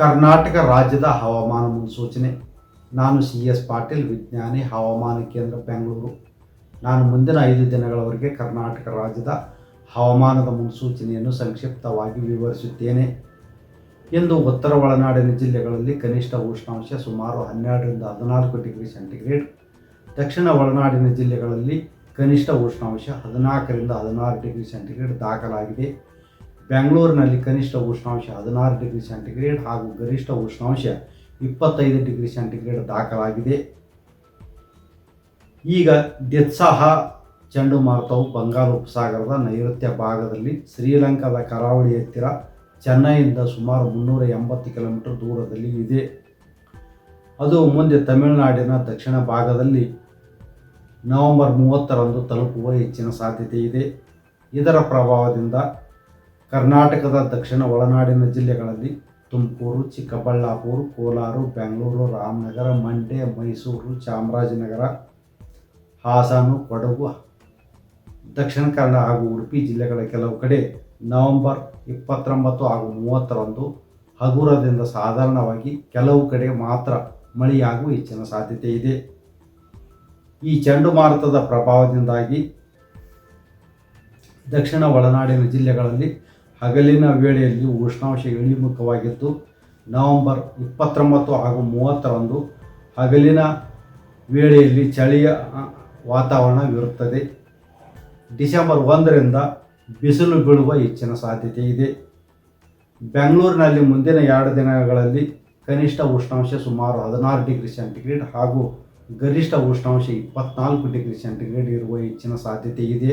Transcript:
ಕರ್ನಾಟಕ ರಾಜ್ಯದ ಹವಾಮಾನ ಮುನ್ಸೂಚನೆ. ನಾನು ಸಿ ಎಸ್ ಪಾಟೀಲ್, ವಿಜ್ಞಾನಿ, ಹವಾಮಾನ ಕೇಂದ್ರ, ಬೆಂಗಳೂರು. ನಾನು ಮುಂದಿನ ಐದು ದಿನಗಳವರೆಗೆ ಕರ್ನಾಟಕ ರಾಜ್ಯದ ಹವಾಮಾನದ ಮುನ್ಸೂಚನೆಯನ್ನು ಸಂಕ್ಷಿಪ್ತವಾಗಿ ವಿವರಿಸುತ್ತೇನೆ. ಇಂದು ಉತ್ತರ ಒಳನಾಡಿನ ಜಿಲ್ಲೆಗಳಲ್ಲಿ ಕನಿಷ್ಠ ಉಷ್ಣಾಂಶ ಸುಮಾರು ಹನ್ನೆರಡರಿಂದ ಹದಿನಾಲ್ಕು ಡಿಗ್ರಿ ಸೆಂಟಿಗ್ರೇಡ್. ದಕ್ಷಿಣ ಒಳನಾಡಿನ ಜಿಲ್ಲೆಗಳಲ್ಲಿ ಕನಿಷ್ಠ ಉಷ್ಣಾಂಶ ಹದಿನಾಲ್ಕರಿಂದ ಹದಿನಾರು ಡಿಗ್ರಿ ಸೆಂಟಿಗ್ರೇಡ್ ದಾಖಲಾಗಿದೆ. ಬೆಂಗಳೂರಿನಲ್ಲಿ ಕನಿಷ್ಠ ಉಷ್ಣಾಂಶ ಹದಿನಾರು ಡಿಗ್ರಿ ಸೆಂಟಿಗ್ರೇಡ್ ಹಾಗೂ ಗರಿಷ್ಠ ಉಷ್ಣಾಂಶ ಇಪ್ಪತ್ತೈದು ಡಿಗ್ರಿ ಸೆಂಟಿಗ್ರೇಡ್ ದಾಖಲಾಗಿದೆ. ಈಗ ಡೆತ್ಸಾಹ ಚಂಡಮಾರುತವು ಬಂಗಾಳ ಉಪಸಾಗರದ ನೈಋತ್ಯ ಭಾಗದಲ್ಲಿ ಶ್ರೀಲಂಕಾದ ಕರಾವಳಿ ಹತ್ತಿರ ಚೆನ್ನೈಯಿಂದ ಸುಮಾರು ಮುನ್ನೂರ ಎಂಬತ್ತು ಕಿಲೋಮೀಟರ್ ದೂರದಲ್ಲಿ ಇದೆ. ಅದು ಮುಂದೆ ತಮಿಳುನಾಡಿನ ದಕ್ಷಿಣ ಭಾಗದಲ್ಲಿ ನವೆಂಬರ್ ಮೂವತ್ತರಂದು ತಲುಪುವ ಹೆಚ್ಚಿನ ಸಾಧ್ಯತೆ ಇದೆ. ಇದರ ಪ್ರಭಾವದಿಂದ ಕರ್ನಾಟಕದ ದಕ್ಷಿಣ ಒಳನಾಡಿನ ಜಿಲ್ಲೆಗಳಲ್ಲಿ ತುಮಕೂರು, ಚಿಕ್ಕಬಳ್ಳಾಪುರ, ಕೋಲಾರ, ಬೆಂಗಳೂರು, ರಾಮನಗರ, ಮಂಡ್ಯ, ಮೈಸೂರು, ಚಾಮರಾಜನಗರ, ಹಾಸನ, ಕೊಡಗು, ದಕ್ಷಿಣ ಕನ್ನಡ ಹಾಗೂ ಉಡುಪಿ ಜಿಲ್ಲೆಗಳ ಕೆಲವು ಕಡೆ ನವೆಂಬರ್ ಇಪ್ಪತ್ತೊಂಬತ್ತು ಹಾಗೂ ಮೂವತ್ತರಂದು ಹಗುರದಿಂದ ಸಾಧಾರಣವಾಗಿ ಕೆಲವು ಕಡೆ ಮಾತ್ರ ಮಳೆಯಾಗುವ ಹೆಚ್ಚಿನ ಸಾಧ್ಯತೆ ಇದೆ. ಈ ಚಂಡುಮಾರುತದ ಪ್ರಭಾವದಿಂದಾಗಿ ದಕ್ಷಿಣ ಒಳನಾಡಿನ ಜಿಲ್ಲೆಗಳಲ್ಲಿ ಹಗಲಿನ ವೇಳೆಯಲ್ಲಿ ಉಷ್ಣಾಂಶ ಇಳಿಮುಖವಾಗಿದ್ದು ನವೆಂಬರ್ ಇಪ್ಪತ್ತೊಂಬತ್ತು ಹಾಗೂ ಮೂವತ್ತರಂದು ಹಗಲಿನ ವೇಳೆಯಲ್ಲಿ ಚಳಿಯ ವಾತಾವರಣವಿರುತ್ತದೆ ಡಿಸೆಂಬರ್ ಒಂದರಿಂದ ಬಿಸಿಲು ಬೀಳುವ ಹೆಚ್ಚಿನ ಸಾಧ್ಯತೆ ಇದೆ. ಬೆಂಗಳೂರಿನಲ್ಲಿ ಮುಂದಿನ ಎರಡು ದಿನಗಳಲ್ಲಿ ಕನಿಷ್ಠ ಉಷ್ಣಾಂಶ ಸುಮಾರು ಹದಿನಾರು ಡಿಗ್ರಿ ಸೆಂಟಿಗ್ರೇಡ್ ಹಾಗೂ ಗರಿಷ್ಠ ಉಷ್ಣಾಂಶ ಇಪ್ಪತ್ನಾಲ್ಕು ಡಿಗ್ರಿ ಸೆಂಟಿಗ್ರೇಡ್ ಇರುವ ಹೆಚ್ಚಿನ ಸಾಧ್ಯತೆ ಇದೆ.